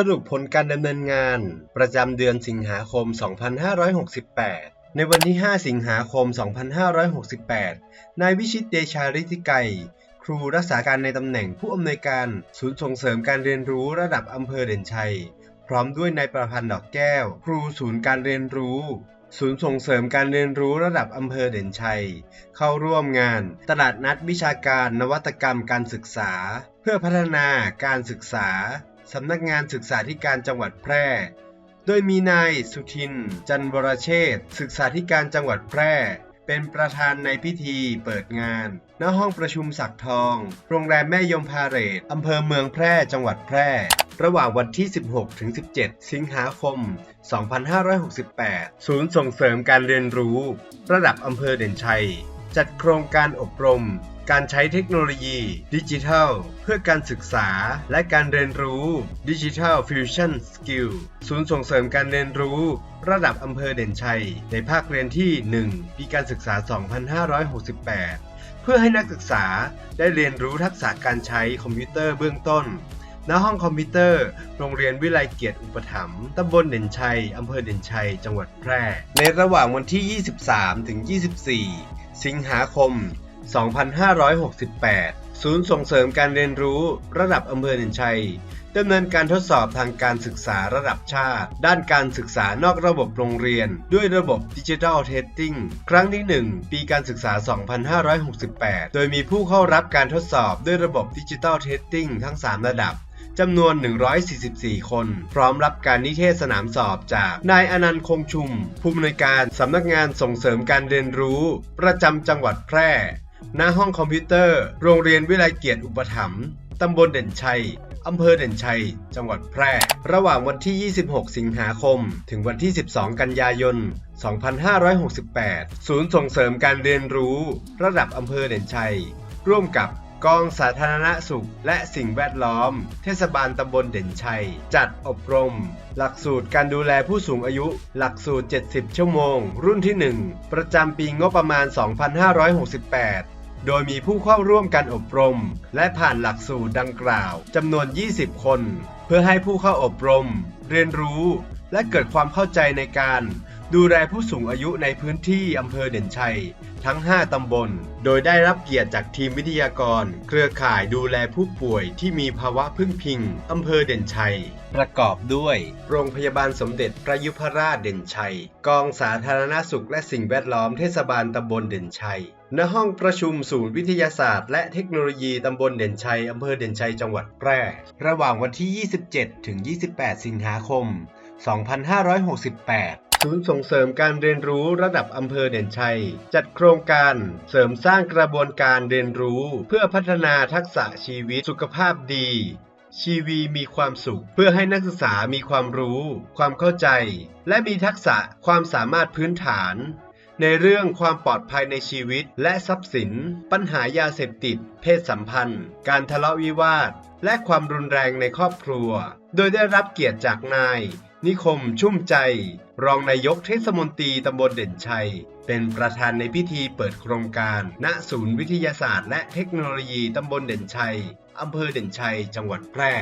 สรุปผลการดำเนินงาน ประจำเดือนสิงหาคม 2568 ในวันที่ 5 สิงหาคม 2568 นายวิชิตเดชาฤทธิไกรครูรักษาการในตำแหน่งผู้อำนวยการศูนย์ส่งเสริมการเรียนรู้ระดับอำเภอเด่นชัย พร้อมด้วยนายประพันธ์ดอกแก้ว ครูศูนย์การเรียนรู้ ศูนย์ส่งเสริมการเรียนรู้ระดับอำเภอเด่นชัย เข้าร่วมงาน ตลาดนัดวิชาการนวัตกรรมการศึกษา เพื่อพัฒนาการศึกษา สำนักงานศึกษาธิการจังหวัดแพร่ โดยมีนายสุทิน จันวรเชษศึกษาธิการจังหวัดแพร่ เป็นประธานในพิธีเปิดงาน ณ ห้องประชุมศักทอง โรงแรมแม่ยมพาเรดอำเภอเมืองแพร่ จังหวัดแพร่ ระหว่างวันที่ 16 ถึง 17 สิงหาคม 2568 ศูนย์ส่งเสริมการเรียนรู้ ระดับอำเภอเด่นชัย จัดโครงการอบรม การใช้เทคโนโลยีดิจิทัล เพื่อการศึกษาและการเรียนรู้ดิจิทัลฟิวชั่นสกิลศูนย์ส่งเสริมการเรียนรู้ ระดับอำเภอเด่นชัย ในภาคเรียนที่ 1 ปีการศึกษา 2568 เพื่อให้นักศึกษาได้เรียนรู้ทักษะการใช้คอมพิวเตอร์เบื้องต้นณห้องคอมพิวเตอร์ โรงเรียนวิไลเกียรติอุปถัมภ์ตำบลเด่นชัย อำเภอเด่นชัย จังหวัดแพร่ ในระหว่างวันที่ 23 ถึง 24 สิงหาคม 2568 ศูนย์ส่งเสริมการเรียนรู้ระดับอำเภอเด่นชัยดำเนินการทดสอบทางการศึกษาระดับชาติ ด้านการศึกษานอกระบบโรงเรียน ด้วยระบบดิจิทัลเทสติ้งครั้งที่ 1 ปีการศึกษา 2568 โดยมีผู้เข้ารับการทดสอบด้วยระบบดิจิทัลเทสติ้งทั้ง 3 ระดับจำนวน 144 คน พร้อมรับการนิเทศสนามสอบจาก นายอนันต์คงชุม ผู้อำนวยการสำนักงานส่งเสริมการเรียนรู้ ประจำจังหวัดแพร่ ณห้องคอมพิวเตอร์ โรงเรียนวิไลเกียรติอุปถัมภ์ตำบลเด่นชัย อำเภอเด่นชัย จังหวัดแพร่ ระหว่างวันที่ 26 สิงหาคม ถึงวันที่ 12 กันยายน 2568 ศูนย์ส่งเสริมการเรียนรู้ ระดับอำเภอเด่นชัย ร่วมกับกองสาธารณสุข และสิ่งแวดล้อม เทศบาลตำบลเด่นชัย จัดอบรม หลักสูตรการดูแลผู้สูงอายุ หลักสูตร 70 ชั่วโมง รุ่นที่ 1 ประจำปีงบประมาณ 2568 โดยมีผู้เข้าร่วมการอบรม และผ่านหลักสูตรดังกล่าวจำนวน 20 คน เพื่อให้ผู้เข้าอบรม เรียนรู้ และเกิดความเข้าใจในการ ดูแลผู้สูงอายุในพื้นที่อำเภอเด่นชัย ทั้ง 5 ตำบล โดยได้รับเกียรติจากทีมวิทยากร เครือข่ายดูแลผู้ป่วยที่มีภาวะพึ่งพิงอำเภอเด่นชัย ประกอบด้วย โรงพยาบาลสมเด็จพระยุพราชเด่นชัย กองสาธารณสุขและสิ่งแวดล้อมเทศบาลตำบลเด่นชัย ณ ห้องประชุมศูนย์วิทยาศาสตร์และเทคโนโลยีตำบลเด่นชัยอำเภอเด่นชัยจังหวัดแพร่ ระหว่างวันที่ 27 ถึง 28 สิงหาคม 2568 ศูนย์ส่งเสริมการเรียนรู้ระดับอำเภอเด่นชัย จัดโครงการเสริมสร้างกระบวนการเรียนรู้ เพื่อพัฒนาทักษะชีวิตสุขภาพดี ชีวีมีความสุข เพื่อให้นักศึกษามีความรู้ ความเข้าใจ และมีทักษะความสามารถพื้นฐานในเรื่องความปลอดภัยในชีวิตและทรัพย์สิน ปัญหายาเสพติด เพศสัมพันธ์ การทะเลาะวิวาท และความรุนแรงในครอบครัว โดยได้รับเกียรติจากนาย นิคมชุ่มใจ รองนายกเทศมนตรีตำบลเด่นชัย เป็นประธานในพิธีเปิดโครงการ ณศูนย์วิทยาศาสตร์และเทคโนโลยีตำบลเด่นชัยอำเภอเด่นชัย จังหวัดแพร่